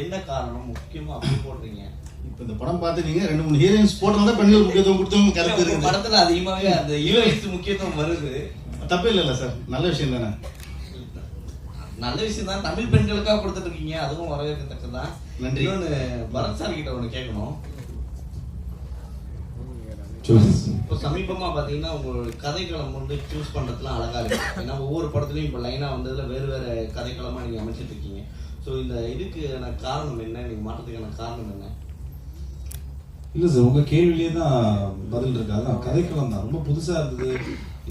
என்ன காரணம் முக்கியமா அப்படி போடுறீங்க? இப்போ இந்த படம் பார்த்துட்டீங்க ரெண்டு மூணு ஹீரோயின்ஸ் போட்டனால பெண்கள் முக்கியத்துவம் கொடுத்தவங்க கருத்து உங்க இருக்குது படத்துல அதிகமாவே அந்த இளவயசு முக்கியத்துவம் வருது. தப்பே இல்லைல்ல சார். நல்ல விஷயம் தானே? நல்ல விஷயம் தான். தமிழ் பெண்களுக்காக கொடுத்துட்டு இருக்கீங்க அதுவும் வரவேற்கத்தக்கதான் நன்றி. இன்னொன்னு பரத் சார் கிட்ட ஒண்ணு கேட்கணும். இப்போ சமீபமா பாத்தீங்கன்னா உங்களோட கதைக்களம் வந்து சூஸ் பண்றதுலாம் அழகா இருக்கு. ஏன்னா ஒவ்வொரு படத்துலயும் இப்போ லைனா வந்ததுல வேறு வேறு கதைக்களமா நீங்க அமைச்சிட்டு இருக்கீங்க ஸோ இந்த இதுக்கான காரணம் என்ன? நீங்கள் மாற்றத்துக்கான காரணம் என்ன? இல்லை சார் உங்கள் கேள்வியிலே தான் பதில் இருக்கு. அதான் கதைக்களம் தான். ரொம்ப புதுசாக இருந்தது.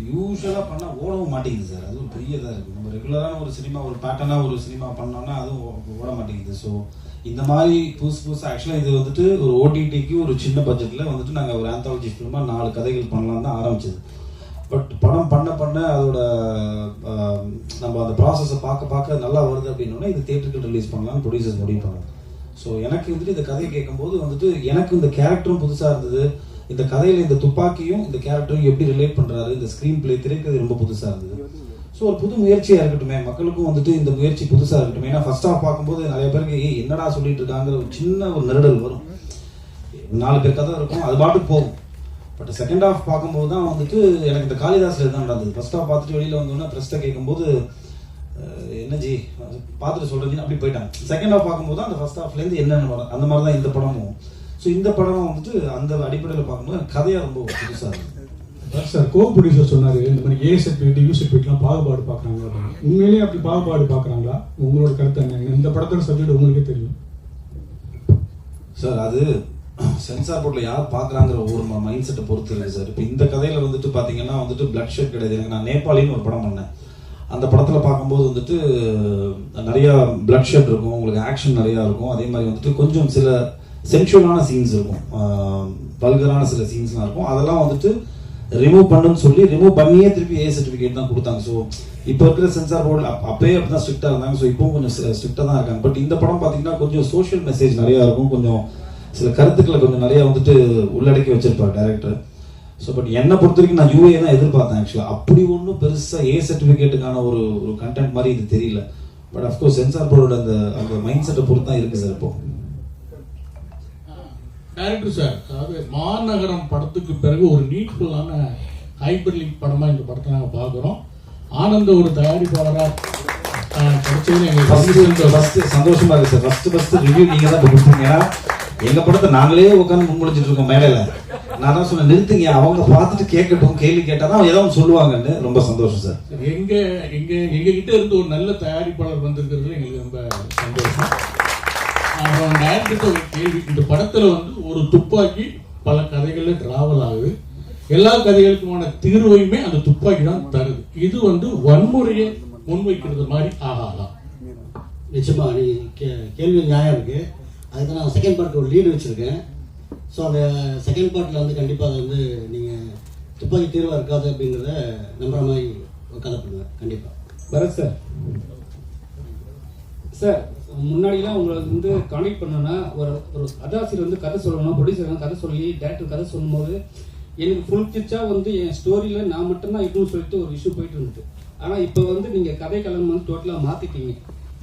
யூஸ்வலாக பண்ணால் ஓடவும் மாட்டேங்குது சார் அதுவும் பெரிய இதாக இருக்குது நம்ம ரெகுலரான ஒரு சினிமா ஒரு பேட்டர்னாக ஒரு சினிமா பண்ணோம்னா அதுவும் ஓட மாட்டேங்குது. ஸோ இந்த மாதிரி புதுசு புதுசு ஆக்சுவலாக இது வந்துட்டு ஒரு ஓடிடிக்கு ஒரு சின்ன பட்ஜெட்டில் வந்துட்டு நாங்கள் ஒரு ஆந்தாலஜி ஃபிலிமாக நாலு கதைகள் பண்ணலாம் தான் ஆரம்பிச்சது. பட் படம் பண்ண பண்ண அதோட நம்ம அந்த ப்ராசஸை பார்க்க பார்க்க நல்லா வருது அப்படின்னா இது தேட்டருக்கு ரிலீஸ் பண்ணலாம்னு ப்ரொடியூசர்ஸ் முடிவு பண்ணாங்க. ஸோ எனக்கு வந்துட்டு இந்த கதையை கேட்கும்போது வந்துட்டு எனக்கு இந்த கேரக்டரும் புதுசாக இருந்தது. இந்த கதையில் இந்த துப்பாக்கியும் இந்த கேரக்டரும் எப்படி ரிலேட் பண்ணுறாரு இந்த ஸ்க்ரீன் பிளே திரைக்கதை ரொம்ப புதுசாக இருந்தது. ஸோ ஒரு புது முயற்சியாக இருக்கட்டுமே மக்களுக்கும் வந்துட்டு இந்த முயற்சி புதுசாக இருக்கட்டும். ஏன்னா ஃபர்ஸ்ட் ஆஃப் பார்க்கும்போது நிறைய பேருக்கு ஏய் என்னடா சொல்லிட்டு இருக்காங்கிற ஒரு சின்ன ஒரு நெருடல் வரும். நாலு பேர் கதை இருக்கும் அது பாட்டுக்கு போகும். செகண்ட் ஹாஃப் பார்க்கும்போது தான் வந்துட்டு எனக்கு இந்த காளிதாஸ்ல தான் நடந்தது. ஃபர்ஸ்ட் ஹாஃப் பார்த்துட்டு வெளியில வந்தோடனே ப்ரெஸ்ட்டை கேட்கும்போது என்ன ஜி பார்த்துட்டு சொல்றீங்க அப்படி போயிட்டாங்க. செகண்ட் ஹாஃப் பார்க்கும்போது அந்த ஃபர்ஸ்ட் ஹாஃப்லேருந்து என்னென்ன அந்த மாதிரி தான் இந்த படமும் ஸோ இந்த படம் வந்துட்டு அந்த அடிப்படையில் பார்க்கும்போது கதையாக ரொம்ப புதுசாக இருந்தது. சார் கோ ப்ரொடியூசர் சொன்னாரு இந்த மாதிரி ஏ சர்டிஃபிகேட் யூ சர்டிஃபிகேட்லாம் பாகுபாடு பார்க்குறாங்க அப்படின்னு. உண்மையிலேயே அப்படி பாகுபாடு பார்க்குறாங்களா? உங்களோட கருத்து என்ன? இந்த படத்தோட சப்ஜெக்ட் உங்களுக்கே தெரியும். சார் அது சென்சார் போர்டில் யார் பார்க்குறாங்கிற ஒரு மைண்ட் செட்டை பொறுத்து இல்லை சார். இப்போ இந்த கதையில் வந்துட்டு பார்த்தீங்கன்னா வந்துட்டு பிளட் ஷெட் கிடையாது. எனக்கு நான் நேபாளின்னு ஒரு படம் பண்ணேன். அந்த படத்தில் பார்க்கும்போது வந்துட்டு நிறையா பிளட் ஷெட் இருக்கும். உங்களுக்கு ஆக்ஷன் நிறையா இருக்கும். அதே மாதிரி வந்துட்டு கொஞ்சம் சில சென்சுவலான சீன்ஸ் இருக்கும். பல்கரான சில சீன்ஸ்லாம் இருக்கும். அதெல்லாம் வந்துட்டு ரிமூவ் பண்ணுன்னு சொல்லி ரிமூவ் பண்ணியே திருப்பி ஏ சர்டிஃபிகேட் தான் கொடுத்தாங்க. ஸோ இப்போ இருக்கிற சென்சார் போர்டு அப்பயே அப்படி தான் ஸ்ட்ரிக்டாக இருந்தாங்க. ஸோ இப்போவும் கொஞ்சம் ஸ்ட்ரிக்டாக தான் இருக்காங்க. பட் இந்த படம் பார்த்தீங்கன்னா கொஞ்சம் சோஷியல் மெசேஜ் நிறையா இருக்கும். கொஞ்சம் சில கருத்துக்களை கொஞ்சம் நிறைய வந்துட்டு உள்ளடக்கி வச்சிருப்பார் டேரக்டர் ஸோ பட் என்னை பொறுத்த வரைக்கும் நான் யூஏ தான் எதிர்பார்த்தேன் ஆக்சுவலாக அப்படி ஒன்றும் பெருசாக ஏ சர்டிஃபிகேட்டுக்கான ஒரு ஒரு கண்டென்ட் மாதிரி இது தெரியல. பட் அஃப்கோர்ஸ் சென்சார் போர்டோட அந்த அந்த மைண்ட் செட்டை பொறுத்து தான் இருக்குது சார் இப்போ. டைரக்டர் சார் அதாவது மாநகரம் படத்துக்கு பிறகு ஒரு நீட்ஃபுல்லான ஹைப்பர் லிங்க் படமா இந்த படத்தை நாங்கள் பார்க்குறோம். ஆனந்த ஒரு தயாரிப்பாளராக ஃபர்ஸ்ட் எங்களுக்கு ஃபர்ஸ்ட் சந்தோஷமா. இருக்கு சார் ஃபர்ஸ்ட் ஃபர்ஸ்ட் ரிவ்யூ நீங்க தான் கொடுப்பீங்க ஏன்னா எங்க படத்தை நாங்களே உட்காந்து முன்மொழிச்சிட்டு இருக்கோம் மேடையில நான் தான் சொன்னேன் நிறுத்துங்க அவங்க பார்த்துட்டு கேட்கட்டும் கேள்வி கேட்டாதான் ஏதோ ஒன்று சொல்லுவாங்கன்னு. ரொம்ப சந்தோஷம் சார். எங்க எங்க எங்க கிட்ட இருந்து ஒரு நல்ல தயாரிப்பாளர் வந்திருக்கிறதுல எங்களுக்கு ரொம்ப சந்தோஷம். அப்புறம் டைரக்டர் ஒரு கேள்வி இந்த படத்துல வந்து ஒரு துப்பாக்கி பல கதைகள்ல டிராவல் ஆகுது. எல்லா கதைகளுக்குமான தீர்வையுமே அந்த துப்பாக்கி தான் தருது. இது வந்து வன்முறையை முன்வைக்கிறது மாதிரி ஆகாதா? நிச்சயமா நீ கேள்வி நியாயம் இருக்கு. அதுக்கு நான் செகண்ட் பார்ட் ஒரு லீடு வச்சுருக்கேன். ஸோ அந்த செகண்ட் பார்ட்டில் வந்து கண்டிப்பாக அது வந்து நீங்கள் துப்பாக்கி தீர்வாக இருக்காது அப்படிங்கிறத நம்புற மாதிரி கதை பண்ணுவேன் கண்டிப்பாக பரத் சார் சார் முன்னாடிலாம் உங்களை வந்து கனெக்ட் பண்ணோன்னா ஒரு ஒரு கதாசிரியர் வந்து கதை சொல்லணும் ப்ரொடியூசர் வந்து கதை சொல்லி டேரக்டர் கதை சொல்லும்போது எனக்கு ஃபுல் பிக்சா வந்து என் ஸ்டோரியில் நான் மட்டும்தான் இருக்கணும்னு சொல்லிட்டு ஒரு இஷ்யூ போயிட்டு இருந்தது. ஆனால் இப்போ வந்து நீங்கள் கதை களம் வந்து டோட்டலாக மாற்றிட்டீங்க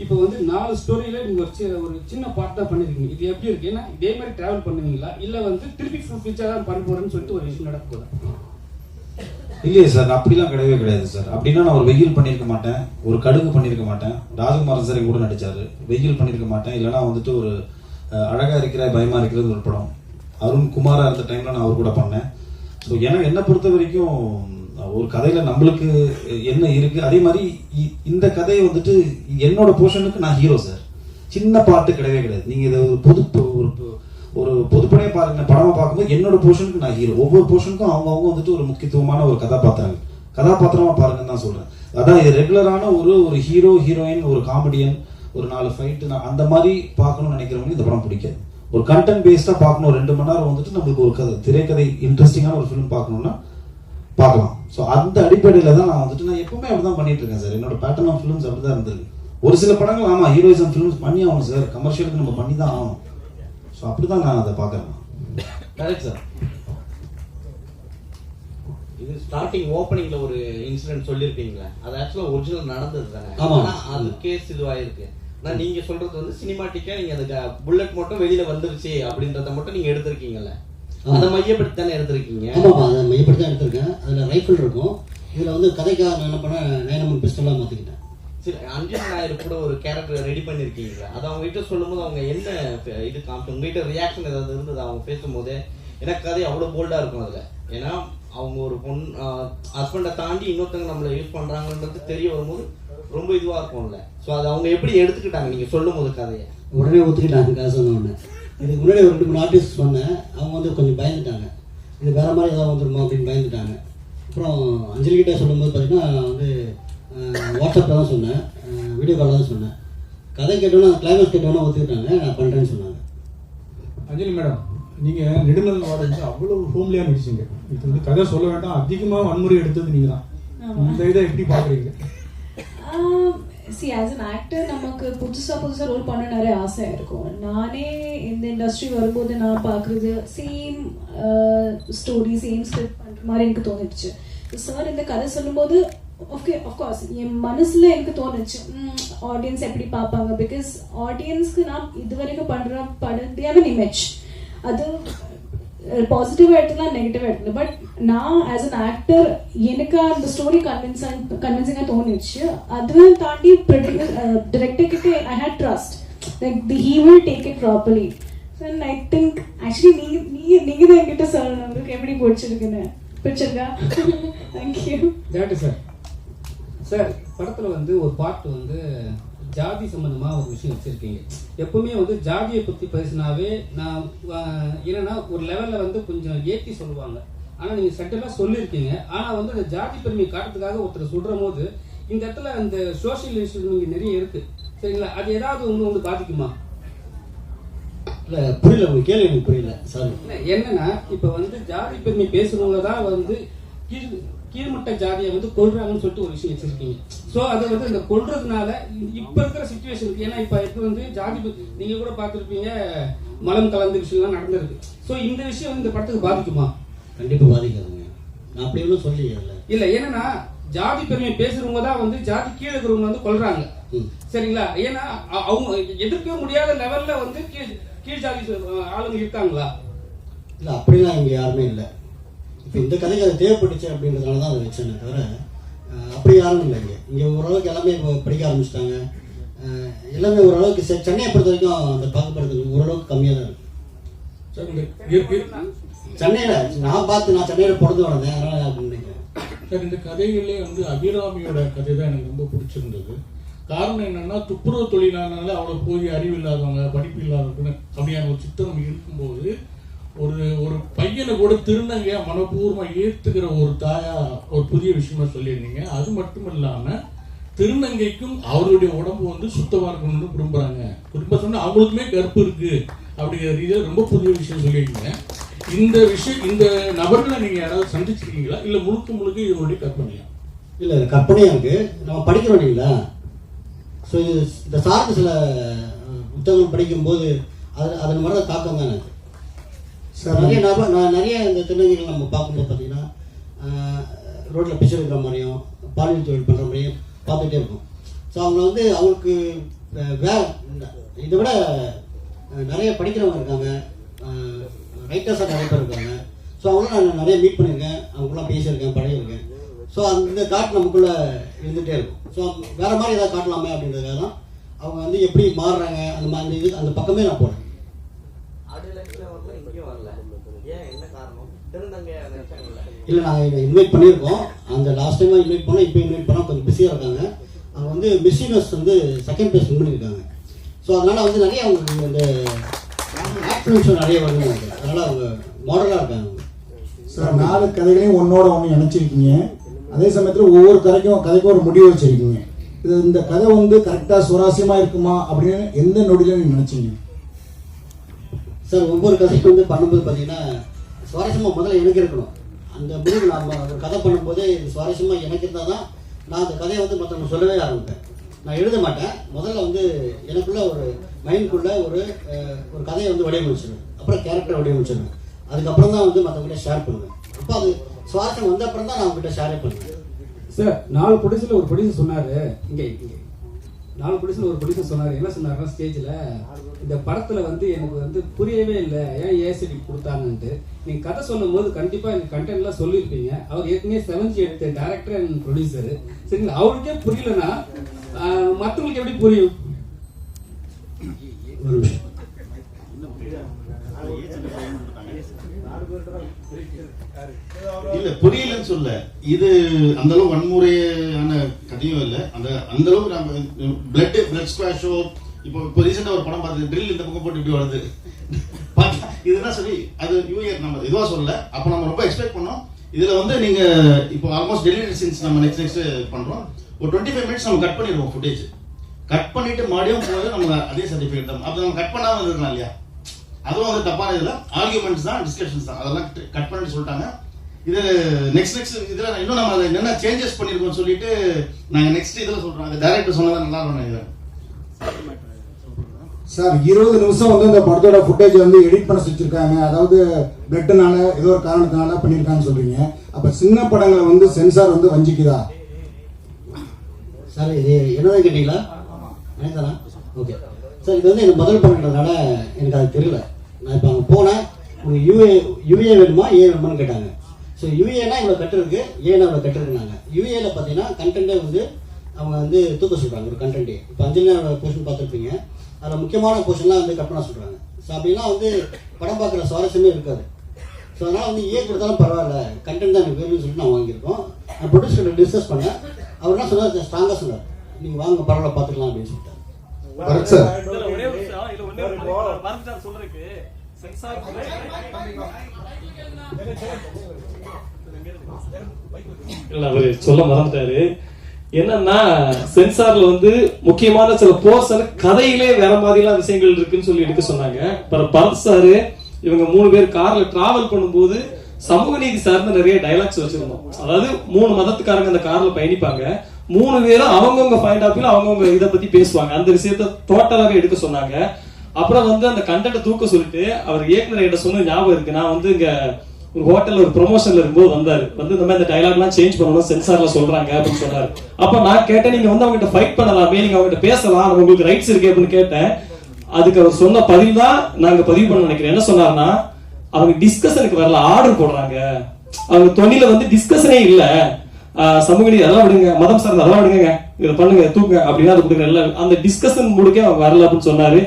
இப்போ வந்து நாலு ஸ்டோரியில் நீங்கள் ஒரு ஒரு சின்ன பார்ட் தான் பண்ணியிருக்கீங்க இது எப்படி இருக்கு? ஏன்னா இதே மாதிரி ட்ராவல் பண்ணுவீங்களா? இல்லை வந்து திருப்பி ஃபுல் பிக்சா தான் பண்ண போகிறேன்னு சொல்லிட்டு ஒரு விஷயம் நடக்க போகுது இல்லையே சார் அப்படிலாம் கிடையவே கிடையாது சார். அப்படின்னா நான் ஒரு வெயில் பண்ணியிருக்க மாட்டேன் ஒரு கடுகு பண்ணியிருக்க மாட்டேன். ராஜகுமாரன் சார் கூட நடிச்சாரு. வெயில் பண்ணியிருக்க மாட்டேன். இல்லைன்னா வந்துட்டு ஒரு அழகாக அழகா இருக்கிற பயமா இருக்கிறது ஒரு படம். அருண் குமாரா இருந்த டைம்ல நான் அவர் கூட பண்ணேன். ஸோ ஏன்னா என்னை பொறுத்த வரைக்கும் ஒரு கதையில நம்மளுக்கு என்ன இருக்கு? அதே மாதிரி இ- இந்த கதையை வந்துட்டு என்னோட போர்ஷனுக்கு நான் ஹீரோ சார் சின்ன பாட்டு கிடையவே கிடையாது. நீங்க இதை ஒரு பொது ஒரு ஒரு பொதுப்படையாக பாருங்க படமா பார்க்கும்போது என்னோட போர்ஷனுக்கு நான் ஹீரோ ஒவ்வொரு போர்ஷனுக்கும் அவங்கவுங்க வந்துட்டு ஒரு முக்கியத்துவமான ஒரு கதாபாத்திரங்கள் கதாபாத்திரமா பாருங்கன்னு தான் சொல்றேன். அதான் இது ரெகுலரான ஒரு ஒரு ஹீரோ ஹீரோயின் ஒரு காமெடியன் ஒரு நாலு ஃபைட்டு அந்த மாதிரி பார்க்கணும்னு நினைக்கிறவங்க இந்த படம் பிடிக்காது. ஒரு கண்டென்ட் பேஸ்டா பார்க்கணும். ரெண்டு மணி நேரம் வந்துட்டு நம்மளுக்கு ஒரு கதை திரைக்கதை இன்ட்ரெஸ்டிங்கான ஒரு ஃபிலிம் பார்க்கணும்னா பார்க்கலாம். ஸோ அந்த அடிப்படையில தான் நான் வந்துட்டு நான் எப்பவுமே அப்படிதான் பண்ணிட்டு இருக்கேன் சார் என்னோட பேட்டர்ன் ஆஃப் ஃபிலிம்ஸ் அப்படிதான் இருந்திருக்கு ஒரு சில படங்கள் ஆமா ஹீரோயிசம் ஃபிலிம்ஸ் பண்ணி ஆகணும் சார் கமர்ஷியலுக்கு நம்ம பண்ணி தான் ஆகணும். ஸோ அப்படிதான் நான் அதை பார்க்கறேன். கரெக்ட் சார் இது ஸ்டார்டிங் ஓப்பனிங்ல ஒரு இன்சிடென்ட் சொல்லியிருப்பீங்களே அது ஆக்சுவலா ஒரிஜினல் நடந்தது தானே. ஆமா. ஆனா அது கேஸ் இதுவாயிருக்கு. நான் நீங்க சொல்றது வந்து சினிமாட்டிக்கா நீங்க அந்த புல்லட் மட்டும் வெளியில வந்துருச்சு அப்படின்றத மட்டும் நீங்க எடுத்திருக்கீங்கல்ல. அதை மையப்படுத்தி தானே எடுத்திருக்கீங்க ஆமாப்பா அதை மையப்படுத்தி தான் எடுத்திருக்கேன். அதில் ரைஃபிள் இருக்கும். இதில் வந்து கதைக்காக நான் என்ன பண்ணேன்? நைனமன் பிஸ்டலாக மாற்றிக்கிட்டேன் சரி அஞ்சலி நாயர் கூட ஒரு கேரக்டர் ரெடி பண்ணிருக்கீங்க அது அவங்க கிட்ட சொல்லும்போது அவங்க என்ன இது காமிச்சு உங்ககிட்ட ரியாக்ஷன் ஏதாவது இருந்தது? அவங்க பேசும்போது எனக்கு கதை அவ்வளோ போல்டா இருக்கும் அதுல. ஏன்னா அவங்க ஒரு பொண்ணு ஹஸ்பண்டை தாண்டி இன்னொருத்தவங்க நம்மளை யூஸ் பண்றாங்கன்றது தெரிய வரும்போது ரொம்ப இதுவா இருக்கும்ல. ஸோ அதை அவங்க எப்படி எடுத்துக்கிட்டாங்க? நீங்க சொல்லும் போது கதையை. உடனே ஒத்துக்கிட்டாங்க கதை சொன்ன உடனே. இதுக்கு முன்னாடி ஒரு ரெண்டு மூணு ஆர்டிஸ்ட் சொன்னேன். அவங்க வந்து கொஞ்சம் பயந்துட்டாங்க. இது வேற மாதிரி ஏதாவது வந்துருமா அப்படின்னு பயந்துட்டாங்க. அப்புறம் அஞ்சலி கிட்ட சொல்லும்போது பார்த்தீங்கன்னா நான் வந்து வாட்ஸ்அப்பில் தான் சொன்னேன். வீடியோ காலில் தான் சொன்னேன். கதை கேட்டோன்னா கிளைமேக்ஸ் கேட்டோன்னா ஒத்துக்கிட்டாங்க. நான் பண்ணுறேன்னு சொன்னாங்க. அஞ்சலி மேடம் நீங்க நெடுநல் வாடகை அவ்வளவு ஹோம்லியா நடிச்சீங்க இது வந்து கதை சொல்ல வேண்டாம். அதிகமா வன்முறை எடுத்தது நீங்க தான் இந்த இதை எப்படி பாக்குறீங்க? சி ஆஸ் அன் ஆக்டர் நமக்கு புதுசாக புதுசாக ரோல் பண்ண நிறைய ஆசை இருக்கும். நானே இந்த இண்டஸ்ட்ரி வரும்போது நான் பார்க்குறது same story uh, same script பண்ணுற மாதிரி எனக்கு தோணுச்சு சார் இந்த கதை சொல்லும்போது ஓகே அஃப்கோர்ஸ் என் மனசில் எனக்கு தோணுச்சு ஆடியன்ஸ் எப்படி பார்ப்பாங்க? பிகாஸ் ஆடியன்ஸ்க்கு நான் இது வரைக்கும் பண்ற படத்தையான இமேஜ் அது பாசிட்டிவாக எடுத்துக்கலாம் நெகட்டிவாக எடுத்துக்கலாம் பட் நான் ஆஸ் அன் ஆக்டர் எனக்கு அந்த ஸ்டோரி கன்வின்ஸ் கன்வின்சிங்காக தோணுச்சு அதுவும் தாண்டி டிரெக்டர் கிட்ட I had trust like the he will take it properly and I think actually நீங்கள் நீ நீங்க தான் என்கிட்ட சொல்லணும் உங்களுக்கு எப்படி பிடிச்சிருக்குன்னு பிடிச்சிருக்கா தேங்க்யூ சார் சார் படத்தில் வந்து ஒரு பாட்டு வந்து ஜாதி சம்பந்தமா ஒரு விஷயம் வச்சுருக்கீங்க. எப்பவுமே வந்து ஜாதியை பற்றி பேசினாவே நான் என்னன்னா ஒரு லெவலில் வந்து கொஞ்சம் ஏற்றி சொல்லுவாங்க. ஆனால் நீங்கள் சட்டெல்லாம் சொல்லியிருக்கீங்க. ஆனால் வந்து அந்த ஜாதி பெருமையை காட்டுறதுக்காக ஒருத்தர் சொல்கிற போது இந்த இடத்துல அந்த சோஷியல் இஷ்யூஸ் இங்கே நிறைய இருக்குது சரிங்களா? அது ஏதாவது ஒன்று வந்து பாதிக்குமா? இல்லை புரியல. உங்க கேள்வி எனக்கு புரியல. சாரி என்னன்னா இப்ப வந்து ஜாதி பெருமை பேசுறவங்க தான் வந்து கீழ் கீழ்மட்ட ஜாதியை வந்து கொல்றாங்கன்னு சொல்லிட்டு ஒரு விஷயம் வச்சிருக்கீங்க. சோ அது வந்து இந்த கொல்றதுனால இ- இப்ப இருக்கிற சுச்சுவேஷனுக்கு ஏன்னா இப்ப இப்ப வந்து ஜாதி நீங்க கூட பார்த்திருப்பீங்க. மலம் கலந்த விஷயம்லாம் நடந்திருக்கு. சோ இந்த விஷயம் வந்து இந்த படத்துக்கு பாதிக்குமா? கண்டிப்பாக பாதிக்காதுங்க. நான் அப்படி ஒன்றும் சொல்லி இல்லை என்னன்னா ஜாதி பெருமை பேசுறவங்க தான் வந்து ஜாதி கீழே இருக்கிறவங்க வந்து கொல்றாங்க. ம். சரிங்களா? ஏன்னா அவங்க எதிர்க்கவே முடியாத லெவல்ல வந்து கீழ் கீழ் ஜாதி ஆளுங்க இருக்காங்களா? இல்லை அப்படிலாம் இங்கே யாருமே இல்லை. இப்போ இந்த கதைக்கு அது தேவைப்பட்டுச்சு அப்படின்றதுனால தான் அதை வச்சேனே தவிர அப்படி யாரும் இல்லை இங்கே. இங்கே ஓரளவுக்கு எல்லாமே படிக்க ஆரம்பிச்சிட்டாங்க. எல்லாமே ஓரளவுக்கு செ- சென்னையை பொறுத்த வரைக்கும் அந்த பாகுபடுத்துறது ஓரளவுக்கு கம்மியாக தான் இருக்கு. சார் இந்த இ- இ- சென்னையில் நான் பார்த்து நான் சென்னையில் பிறந்து வளர்ந்தேன் அதனால் நான் அப்படி நினைக்கிறேன். சார் இந்த கதைகளே வந்து அபிராமியோட கதை தான் எனக்கு ரொம்ப பிடிச்சிருந்தது. காரணம் என்னன்னா துப்புரவு தொழிலாளனால அவ்வளோ போதிய அறிவு இல்லாதவங்க படிப்பு இல்லாதவங்க அப்படியான ஒரு சித்திரம் இருக்கும்போது ஒரு ஒரு பையனை கூட திருநங்கையாக மனப்பூர்வமாக ஏத்துக்கிற ஒரு தாயா ஒரு புதிய விஷயமா சொல்லியிருந்தீங்க. அது மட்டும் இல்லாம திருநங்கைக்கும் அவருடைய உடம்பு வந்து சுத்தமா இருக்கணும்னு விரும்புறாங்க. குடும்ப சொன்னா அவங்களுக்குமே கற்பு இருக்கு அப்படிங்கிற ரீதியில் ரொம்ப புதிய விஷயம் சொல்லியிருக்கீங்க இந்த விஷயம் இந்த நபர்களை நீங்க யாராவது சந்திச்சிருக்கீங்களா? இல்ல முழுக்க முழுக்க இவங்களுடைய கற்பனையா? இல்லை இது கற்பனையாக இருக்குது நம்ம படிக்கிறோம் இல்லைங்களா ஸோ இந்த சார்ந்த சில புத்தகங்கள் படிக்கும்போது அது அதன் மாதிரி தாக்கம் தான் எனக்கு. நிறைய நபர் நான் நிறைய இந்த திருநங்கைகள் நம்ம பார்க்கும்போது பார்த்தீங்கன்னா ரோட்டில் பிச்சை எடுக்கிற மாதிரியும் பாலியல் தொழில் பண்ணுற மாதிரியும் பார்த்துட்டே இருக்கும். ஸோ அவங்க வந்து அவங்களுக்கு வே இதை விட நிறைய படிக்கிறவங்க இருக்காங்க. ரைட்டர்ஸாக நிறைய பேர் இருக்காங்க. ஸோ அவங்களும் நான் நிறைய மீட் பண்ணியிருக்கேன். அவங்களாம் பேசியிருக்கேன் பழகியிருக்கேன். ஸோ அந்த காட்டு நமக்குள்ளே இருந்துகிட்டே இருக்கும். ஸோ வேறு மாதிரி ஏதாவது காட்டலாமே அப்படின்றதுக்காக தான் அவங்க வந்து எப்படி மாறுறாங்க அந்த மாதிரி இது அந்த பக்கமே நான் போகிறேன் ஆடியோ லைஃப்ல வரல இங்கேயும் வரல ஏன் என்ன காரணம் திருநங்கை நினைச்சாங்கல்ல இல்லை நாங்கள் இன்வைட் பண்ணியிருக்கோம். அந்த லாஸ்ட் டைமாக இன்வைட் பண்ணோம் இப்போ இன்வைட் பண்ணோம். கொஞ்சம் பிஸியாக இருக்காங்க. அவங்க வந்து மிஸ் யூனிவர்ஸ் வந்து செகண்ட் பிளேஸ் வின் பண்ணியிருக்காங்க. ஸோ அதனால் வந்து நிறைய அவங்க இந்த ஆக்ட் நிறைய வருது. அதனால் அவங்க மாடலாக இருக்காங்க. சார் நாலு கதைகளையும் ஒன்னோட ஒன்று இணைச்சிருக்கீங்க. அதே சமயத்தில் ஒவ்வொரு கதைக்கும் கதைக்கும் ஒரு முடிவு வச்சிருக்கீங்க. இது இந்த கதை வந்து கரெக்டாக சுவாரஸ்யமாக இருக்குமா அப்படின்னு எந்த நொடியில் நீங்கள் நினச்சிங்க? சார் ஒவ்வொரு கதைக்கும் வந்து பண்ணும்போது பார்த்தீங்கன்னா சுவாரஸ்யமாக முதல்ல எனக்கு இருக்கணும். அந்த முடிவு நாம் ஒரு கதை பண்ணும்போது இது சுவாரஸ்யமாக எனக்கு இருந்தால் தான் நான் அந்த கதையை வந்து மற்றவங்க சொல்லவே ஆரம்பிப்பேன். நான் எழுத மாட்டேன். முதல்ல வந்து எனக்குள்ள ஒரு மைண்ட்குள்ளே ஒரு ஒரு கதையை வந்து வடிவமைச்சிருவேன். அப்புறம் கேரக்டரை வடிவமைச்சிருவேன். அதுக்கப்புறம் தான் வந்து மற்றவங்ககிட்ட ஷேர் பண்ணுவேன். அப்போ அது சுவாரஸ்யம் வந்த அப்புறம் தான் நான் அவங்ககிட்ட ஷேரே பண்ணுவேன். சார் நாலு ப்ரொடியூசர்ல ஒரு ப்ரொடியூசர் சொன்னார். இங்கே இங்கே. நாலு ப்ரொடியூசர் ஒரு ப்ரொடியூசர் சொன்னார். என்ன சொன்னார்னா ஸ்டேஜில் இந்த படத்தில் வந்து எனக்கு வந்து புரியவே இல்லை. ஏன் ஏசிடி கொடுத்தாங்கன்ட்டு. நீங்கள் கதை சொல்லும் போது கண்டிப்பாக எனக்கு கண்டென்ட்லாம் சொல்லியிருப்பீங்க. அவர் ஏற்கனவே செவன்த் எடுத்த டேரக்டர் அண்ட் ப்ரொடியூசர் சரிங்களா? அவருக்கே புரியலன்னா மற்றவங்களுக்கு எப்படி புரியும்? ஒரு இல்ல புரியலன்னு சொல்ல. இது அந்த அளவு வன்முறையான கதையும் இல்ல. அந்த அந்த அளவுக்கு நம்ம பிளட் பிளட் ஸ்குவாஷோ இப்போ இப்போ ரீசெண்டா ஒரு படம் பார்த்து ட்ரில் இந்த பக்கம் போட்டு இப்படி வருது இதுனா சரி அது யூஏ நம்ம இதுவா சொல்லல. அப்ப நம்ம ரொம்ப எக்ஸ்பெக்ட் பண்ணோம். இதுல வந்து நீங்க இப்போ ஆல்மோஸ்ட் டெலிவரி சீன்ஸ் நம்ம நெக்ஸ்ட் நெக்ஸ்ட் பண்றோம். ஒரு டுவெண்ட்டி ஃபைவ் மினிட்ஸ் நம்ம கட் பண்ணிடுவோம் ஃபுட்டேஜ் கட் பண்ணிட்டு மறுபடியும் போது நம்ம அதே சர்டிஃபிகேட் தான். அப்போ நம்ம கட் பண்ணாமல் இருக்கலாம் இல்லையா? அதுவும் வந்து தப்பான இதில் ஆர்குமெண்ட்ஸ் தான் டிஸ்கஷன்ஸ் தான். அதெல்லாம் கட் பண்ணிட்டு சொல்லிட்டாங்க. இது நெக்ஸ்ட் நெக்ஸ்ட் இதில் இன்னும் நம்ம அதுல என்னென்ன சேஞ்சஸ் பண்ணியிருக்கோம்னு சொல்லிட்டு நாங்கள் நெக்ஸ்ட் இதில் சொல்கிறோம் அந்த டேரக்டர் சொன்னதான் நல்லா இருக்கும் நினைக்கிறேன். சார் இருபது நிமிஷம் வந்து இந்த படத்தோட ஃபுட்டேஜ் வந்து எடிட் பண்ண வச்சிருக்காங்க அதாவது பிளட்டுனால ஏதோ ஒரு காரணத்தினால பண்ணியிருக்காங்கன்னு சொல்றீங்க. அப்ப சின்ன படங்களை வந்து சென்சார் வந்து வஞ்சிக்குதா? சார் இது என்னதான் கேட்டீங்களா? நினைத்தானா ஓகே சார் இது வந்து எனக்கு முதல் பண்ணுறதுனால எனக்கு அது தெரியல. நான் இப்போ அங்கே போனேன். உங்களுக்கு யூஏ யூஏ வேணுமா? ஏ வேணுமான்னு கேட்டாங்க. ஸோ யூஏனா இவ்வளோ கட்டிருக்கு ஏன்னா இவ்வளோ கட்டிருக்குனாங்க யூஏல பார்த்தீங்கன்னா கண்டென்ட்டே வந்து அவங்க வந்து தூக்க சொல்கிறாங்க ஒரு கண்டென்ட்டே இப்போ அஞ்சலி போர்ஷன் பார்த்துருப்பீங்க. அதில் முக்கியமான போர்ஷன்லாம் வந்து கட் பண்ண சொல்கிறாங்க ஸோ அப்படிலாம் வந்து படம் பார்க்குற சுவாரஸ்யமே இருக்காது. ஸோ அதனால் வந்து ஏ கொடுத்தாலும் பரவாயில்ல கண்டென்ட் தான் எனக்கு வேணும்னு சொல்லிட்டு நான் வாங்கியிருக்கோம். நான் ப்ரொடியூசர்கிட்ட டிஸ்கஸ் பண்ணேன். அவர் என்ன சொன்னார்? ஸ்ட்ராங்காக சொன்னார். நீங்கள் வாங்க பரவாயில்ல பார்த்துக்கலாம் அப்படின்னு சொல்லிட்டார். இல்ல அவரு சொல்ல மறந்துட்டாரு. என்னன்னா சென்சார்ல வந்து முக்கியமான சில போர்ஷன் கதையிலே வேற மாதிரிலாம் விஷயங்கள் இருக்குன்னு சொல்லி எடுக்க சொன்னாங்க. பரத் சாரு இவங்க மூணு பேர் கார்ல டிராவல் பண்ணும்போது சமூக நீதி சார்ந்த நிறைய டைலாக்ஸ் வச்சிருந்தோம். அதாவது மூணு மதத்துக்காரங்க அந்த கார்ல பயணிப்பாங்க. மூணு பேரும் அவங்கவுங்க பாயிண்ட் ஆஃப் வியூல அவங்கவுங்க இதை பத்தி பேசுவாங்க. அந்த விஷயத்த டோட்டலாவே எடுக்க சொன்னாங்க. அப்புறம் வந்து அந்த கண்டென்ட் தூக்க சொல்லிட்டு அவர் இயக்குனர் கிட்ட சொன்ன ஞாபகம் இருக்கு. நான் வந்து இங்க ஒரு ஹோட்டல்ல ஒரு ப்ரொமோஷன்ல இருக்கும்போது வந்தாரு. வந்து இந்த மாதிரி இந்த டைலாக்லாம் சேஞ்ச் பண்ணணும் சென்சார்ல சொல்றாங்க அப்படின்னு சொன்னாரு. அப்ப நான் கேட்டேன் நீங்க வந்து அவங்ககிட்ட ஃபைட் பண்ணலாமே நீங்க அவங்ககிட்ட பேசலாம் உங்களுக்கு ரைட்ஸ் இருக்கு அப்படின்னு கேட்டேன். அதுக்கு அவர் சொன்ன பதில் தான் நாங்க பதிவு பண்ண நினைக்கிறேன். என்ன சொன்னார்னா அவங்க டிஸ்கஷனுக்கு வரல ஆர்டர் போடுறாங்க. அவங்க தொழில வந்து டிஸ்கஷனே இல்ல. சமூக நீதி அதெல்லாம் விடுங்க மதம் சார்ந்த அதெல்லாம் விடுங்க இதை பண்ணுங்க தூக்குங்க அப்படின்னா அது கொடுங்க அந்த டிஸ்கஷன் முடிக்க அவங்க வரல அப்படின்னு சொன்னாரு.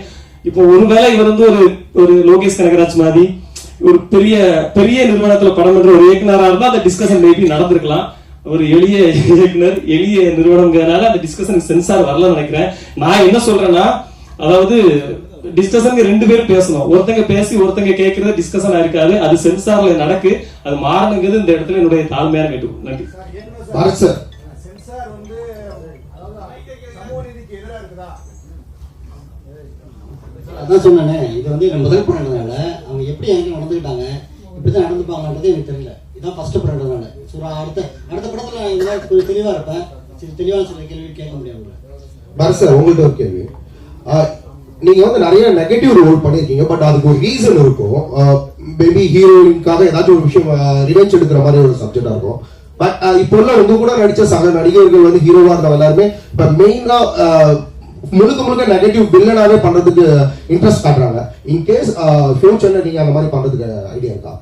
இப்போ ஒருவேளை இவர் வந்து ஒரு ஒரு லோகேஷ் கனகராஜ் மாதிரி ஒரு பெரிய பெரிய நிறுவனத்துல படம் பண்ற ஒரு இயக்குனரா இருந்தா அந்த டிஸ்கஷன் மேபி நடந்திருக்கலாம். ஒரு எளிய இயக்குனர் எளிய நிறுவனங்கிறதுனால அந்த டிஸ்கஷனுக்கு சென்சார் வரலன்னு நினைக்கிறேன். நான் என்ன சொல்றேன்னா அதாவது டிஸ்கஷனுக்கு ரெண்டு பேரும் பேசணும். ஒருத்தங்க பேசி ஒருத்தங்க கேட்கறது டிஸ்கஷன் இருக்காது. அது சென்சார்ல நடக்கு. அது மாறணுங்கிறது இந்த இடத்துல என்னுடைய தாழ்மையான கேட்டு நன்றி. சென்சார் வந்து அதான் சொன்னேனே இது வந்து எங்கள் முதல் பண்ணதுனால அவங்க எப்படி எங்கே நடந்துக்கிட்டாங்க எப்படி தான் நடந்துப்பாங்கன்றது எனக்கு தெரியல. இதான் ஃபர்ஸ்ட் பண்ணுறதுனால ஸோ அடுத்த அடுத்த படத்தில் நான் மாதிரி கொஞ்சம் தெளிவாக இருப்பேன். சரி தெளிவான சில கேள்வி கேட்க முடியாது பரத் உங்களுக்கு ஒரு கேள்வி. நீங்க வந்து நிறைய நெகட்டிவ் ரோல் பண்ணிருக்கீங்க பட் அதுக்கு ஒரு ரீசன் இருக்கும். மேபி ஹீரோயின்காக ஏதாச்சும் ஒரு விஷயம் ரிவெஞ்ச் எடுக்கிற மாதிரி ஒரு சப்ஜெக்டா இருக்கும். பட் இப்போ உள்ள வந்து கூட நடிச்ச சக நடிகர்கள் வந்து ஹீரோவா இருந்தவங்க எல்லாருமே இப்ப மெயினா முழுக்க முழுக்க நெகட்டிவ் வில்லனாவே பண்றதுக்கு இன்ட்ரெஸ்ட் காட்டுறாங்க. இன்கேஸ் ஃபியூச்சர்ல நீங்க அந்த மாதிரி பண்றதுக்கு ஐடியா இருக்கா?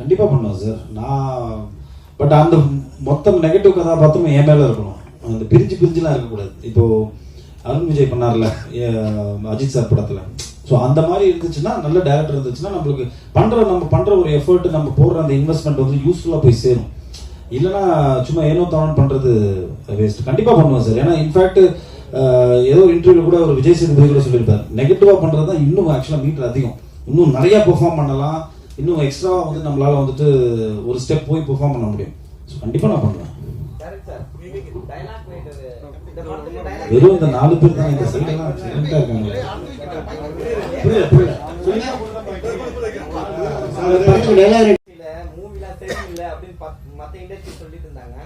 கண்டிப்பா பண்ணுவேன் சார் நான் பட் அந்த மொத்தம் நெகட்டிவ் கதாபாத்திரம் என் மேல இருக்கணும். அந்த பிரிஞ்சு பிரிஞ்சுலாம் இருக்கக்கூடாது. இப்போ அருண் விஜய் பண்ணார்ல அஜித் சார் படத்துல. ஸோ அந்த மாதிரி இருந்துச்சுன்னா நல்ல டேரக்டர் இருந்துச்சுன்னா நம்மளுக்கு பண்ற நம்ம பண்ற ஒரு எஃபர்ட் நம்ம போடுற அந்த இன்வெஸ்ட்மெண்ட் வந்து யூஸ்ஃபுல்லா போய் சேரும். இல்லைன்னா சும்மா ஏனோ தானோன்னு பண்றது வேஸ்ட் கண்டிப்பா பண்ணுவேன் சார் ஏன்னா இன்ஃபேக்ட் ஏதோ இன்டர்வியூ கூட ஒரு விஜய் சேதுபதி கூட சொல்லியிருப்பார். நெகட்டிவாக பண்ணுறது தான் இன்னும் ஆக்சுவலாக மீட்டர் அதிகம். இன்னும் நிறையா பெர்ஃபார்ம் பண்ணலாம். இன்னும் எக்ஸ்ட்ரா வந்து நம்மளால் வந்துட்டு ஒரு ஸ்டெப் போய் பெர்ஃபார்ம் பண்ண முடியும். ஸோ கண்டிப்பாக நான் பண்ணுவேன் வெறும் இந்த நாலு பேர் தான் இந்த சைடெல்லாம் சைலண்டா இருக்காங்க. புரியல புரியல. மூவிலாம் சரியில்லை அப்படின்னு மத்த இண்டஸ்ட்ரி சொல்லிட்டு இருந்தாங்க.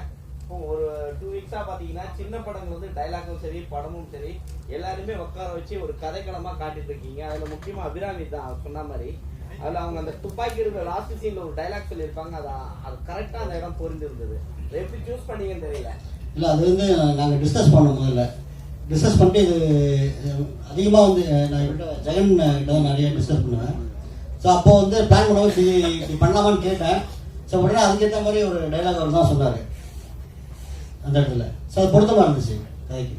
ஒரு டூ வீக்ஸா பாத்தீங்கன்னா சின்ன படங்கள் வந்து டைலாக்கும் சரி படமும் சரி எல்லாருமே உட்கார வச்சு ஒரு கதைக்களமா காட்டிட்டு இருக்கீங்க. அதுல முக்கியமா அபிராமி தான் சொன்ன மாதிரி. அதுல அவங்க அந்த துப்பாக்கி இருக்கிற லாஸ்ட் சீன்ல ஒரு டைலாக் சொல்லியிருப்பாங்க. அது அது கரெக்டா அந்த இடம் பொருந்திருந்தது எப்படி சூஸ் பண்ணீங்கன்னு தெரியல. இல்லை அது வந்து நாங்கள் டிஸ்கஸ் பண்ணோம் முதல்ல. டிஸ்கஸ் பண்ணிட்டு இது அதிகமாக வந்து நான் இவர்கிட்ட ஜெகன் கிட்ட தான் நிறைய டிஸ்கஸ் பண்ணுவேன். ஸோ அப்போ வந்து பிளான் பண்ணுவோம் இப்படி இப்படி பண்ணலாமான்னு கேட்டேன். ஸோ உடனே அதுக்கேற்ற மாதிரி ஒரு டைலாக் அவர் தான் சொன்னார். அந்த இடத்துல. ஸோ அது பொருத்தமாக இருந்துச்சு. கதைக்கு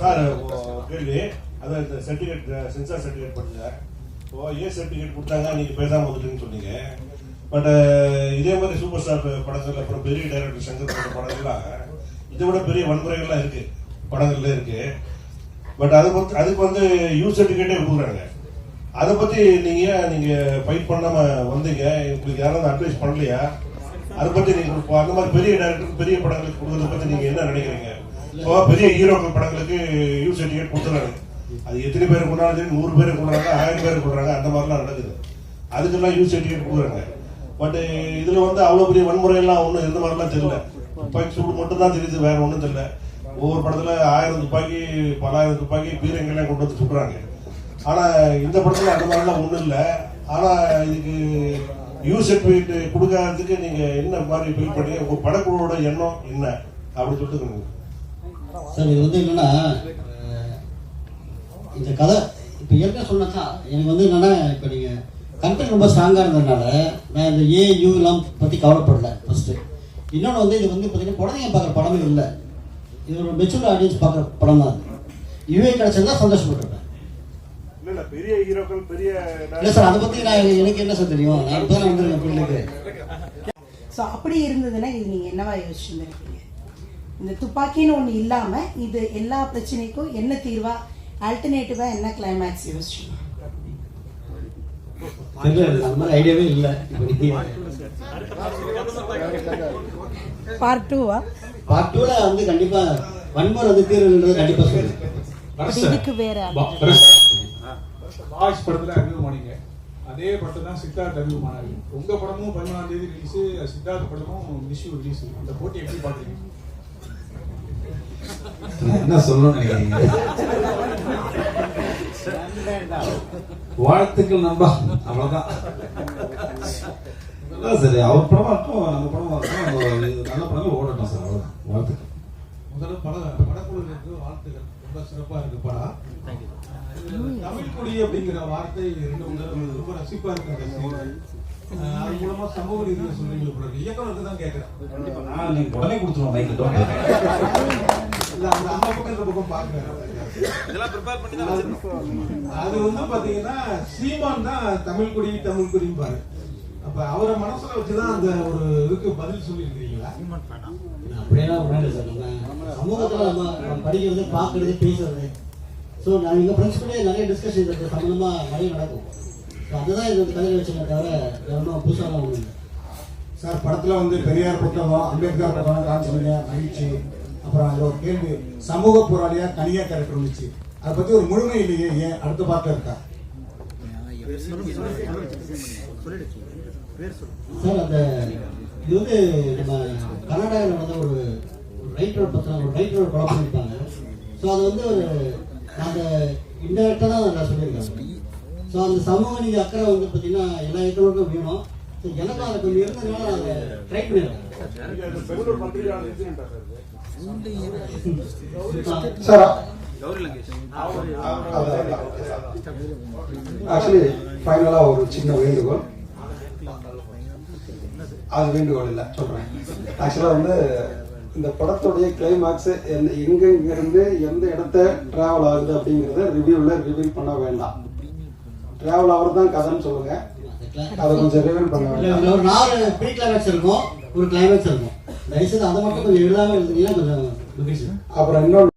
சார் கேள்வி அதான் இந்த சர்டிஃபிகேட் சென்சார் சர்டிஃபிகேட் பண்ணுங்க இப்போ ஏ சர்டிஃபிகேட் கொடுத்தாங்க நீங்க பேசாம வந்துட்டுன்னு சொன்னீங்க. பட் இதே மாதிரி சூப்பர் ஸ்டார் படங்கள் அப்புறம் பெரிய டைரக்டர் சங்கர் போன்ற படங்கள்லாம் இதை விட பெரிய வன்முறைகள்லாம் இருக்கு. படங்கள்ல இருக்கு. பட் அது பத்தி அதுக்கு வந்து யூ சர்டிஃபிகேட்டே கொடுக்குறாங்க. அதை பத்தி நீங்க நீங்கள் நீங்க ஃபைட் பண்ணாம வந்தீங்க? உங்களுக்கு யாராவது அட்வைஸ் பண்ணலையா? அதை பத்தி நீங்க கொடுப்போம் அந்த மாதிரி பெரிய டேரக்டருக்கு பெரிய படங்களுக்கு கொடுக்கறத பத்தி நீங்க என்ன நினைக்கிறீங்க? இப்போ பெரிய ஹீரோக்கள் படங்களுக்கு யூ சர்டிஃபிகேட் கொடுத்துறாங்க. அது எத்தனை பேர் கொண்டாலும் சரி நூறு பேர் கொண்டாங்க ஆயிரம் பேர் கொண்டாங்க அந்த மாதிரிலாம் நடக்குது. அதுக்கெல்லாம் யூ சர்டிஃபிகேட் கொடுக்குறாங்க. பட் இதுல வந்து அவ்வளவு பெரிய வன்முறையெல்லாம் ஒன்றும் இருந்த மாதிரிலாம் தெரியல. துப்பாக்கி சூடு மட்டும் தான் தெரியுது வேற ஒன்றும் தெரியல. ஒவ்வொரு படத்துல ஆயிரம் துப்பாக்கி பலாயிரம் துப்பாக்கி பீரங்கெல்லாம் கொண்டு வந்து சுடுறாங்க ஆனா இந்த படத்துல அந்த மாதிரிலாம் ஒன்றும் இல்லை. ஆனா இதுக்கு யூ சர்டிபிகேட் கொடுக்காததுக்கு நீங்க என்ன மாதிரி ஃபீல் பண்ணீங்க? உங்க படக்குழுவோட எண்ணம் என்ன? அப்படின்னு சொல்லிட்டு சார் இது வந்து என்னன்னா இந்த கதை இப்போ ஏற்கனவே சொன்னா எனக்கு வந்து என்னன்னா இப்போ நீங்கள் கண்டென்ட் ரொம்ப ஸ்ட்ராங்காக இருந்ததுனால நான் இந்த ஏ யூ எல்லாம் பற்றி கவலைப்படல ஃபர்ஸ்ட் இன்னொன்று வந்து இது வந்து பார்த்தீங்கன்னா குழந்தைங்க பார்க்குற படமே இல்லை. இது ஒரு மெச்சூர் ஆடியன்ஸ் பார்க்குற படம் தான் யூஏ கிடைச்சதா சந்தோஷப்பட்டிருப்பேன். இல்ல பெரிய ஹீரோக்கள் பெரிய இல்லை சார் அதை பற்றி நான் எனக்கு என்ன சார் தெரியும்? நான் இப்போ தான் வந்திருக்கேன் ஃபீல்டுக்கு ஸோ அப்படி இருந்ததுன்னா இது நீங்கள் என்னவா யோசிச்சுருந்துருக்கீங்க? இந்த துப்பாக்கின்னு ஒன்று இல்லாமல் இது எல்லா பிரச்சனைக்கும் என்ன தீர்வா? ஆல்டர்னேட்டிவாக என்ன கிளைமேக்ஸ் யோசிச்சீங்க ஐடியாவே இல்லை. பார்ட் டூவா பார்ட் வந்து வன்முறை வந்து தீர்வுன்றது இதுக்கு வேற பாய்ஸ் படத்துல அறிமுகமானீங்க அதே படத்தை தான் சித்தார்த் அறிமுகமானாரு உங்க படமும் பதிமூணாம் தேதி ரிலீஸ் சித்தார்த் படமும் விஷு ரிலீஸ் அந்த போட்டி எப்படி பாக்குறீங்க? என்ன நினைக்கிறீங்க? வாழ்த்துக்கள் நண்பா. அவ்வளவுதான். சரி அவர் படமா இருக்கும் நம்ம படமா இருக்கும் நல்ல படங்கள் ஓடட்டும் சார் அவ்வளவுதான். வாழ்த்துக்கள். முதல்ல பட படக்குழுவிற்கு வாழ்த்துக்கள். ரொம்ப சிறப்பா இருக்கு படம். இதுல தமிழ் குடி அப்படிங்கிற வார்த்தை ரெண்டு ரொம்ப ரசிப்பா இருக்கு அந்த scene. அஹ் அது மூலமா சமூக ரீதியாக சொல்றீங்க போல இருக்கு. இயக்குனருக்கு தான் கேட்கிறேன் கண்டிப்பா. நான் நீங்க உடனே கொடுத்துருவோம் மைக்கு டோன் இல்ல அந்த அந்த பக்கம் இந்த பக்கம் பாக்குறேன் அது வந்து பாத்தீங்கன்னா சீமான் தான் தமிழ் குடி தமிழ் குடி பாரு அப்ப அவரை மனசுல வச்சுதான் அந்த ஒரு இதுக்கு பதில் சொல்லியிருக்கீங்களா அப்படியெல்லாம் சமூகத்தில் நம்ம படிக்கிறது பார்க்கறது பேசுறது ஸோ நான் எங்கள் ஃப்ரெண்ட்ஸ் கூட நிறைய டிஸ்கஷன் இது சம்மந்தமாக நிறைய நடக்கும். ஸோ அதுதான் இது வந்து கதையில் வச்சுருக்க தவிர ஒன்றும் புதுசாலாம் ஒன்றும் இல்லை. சார் படத்துல வந்து பெரியார் புத்தகம் அம்பேத்கர் புத்தகம் காமிச்சிருங்க மகிழ்ச்சி. அப்புறம் அதுல ஒரு கேள்வி சமூக போராளியா தனியா கேரக்டர் இருந்துச்சு. அதை பத்தி ஒரு முழுமை இல்லையே ஏன் அடுத்த பாட்டுல இருக்கா? சார் அந்த இது வந்து நம்ம கர்நாடகாவில் நடந்த ஒரு ரைட்டர் பத்திரம் ஒரு ரைட்டரோட கொலை பண்ணியிருப்பாங்க. ஸோ அது வந்து ஒரு நாங்கள் இன்டெரக்டாக தான் நான் சொல்லியிருக்கேன் ஸோ அந்த சமூக நீதி அக்கறை வந்து பார்த்தீங்கன்னா எல்லா இடத்துலருக்கும் வேணும். ஸோ எனக்கு அதை கொஞ்சம் இருந்ததுனால நாங்கள் அதை ட்ரை பண்ணியிருக்கேன் சார். ஆக்சுவலி ஃபைனலாக ஒரு சின்ன வேண்டுகோள். அது வேண்டுகோள் இல்லை சொல்கிறேன் ஆக்சுவலாக வந்து இந்த படத்துடைய கிளைமாக்ஸ் எங்கெங்கிருந்து எந்த இடத்த ட்ராவல் ஆகுது அப்படிங்கிறத ரிவ்யூவில் ரிவீல் பண்ண வேண்டாம். ட்ராவல் ஆகிறது தான் கதைன்னு சொல்லுங்க. அதை கொஞ்சம் ரிவீல் பண்ண வேண்டாம். ஒரு நாலு ப்ரீ கிளைமேக்ஸ் இருக்கும் ஒரு கிளைமேக்ஸ் இருக்கும். தயவுசெய்து அதை மட்டும் கொஞ்சம் எழுதாமல் கொஞ்சம் மகிழ்ச்சி அப்புறம் இன்னொன்று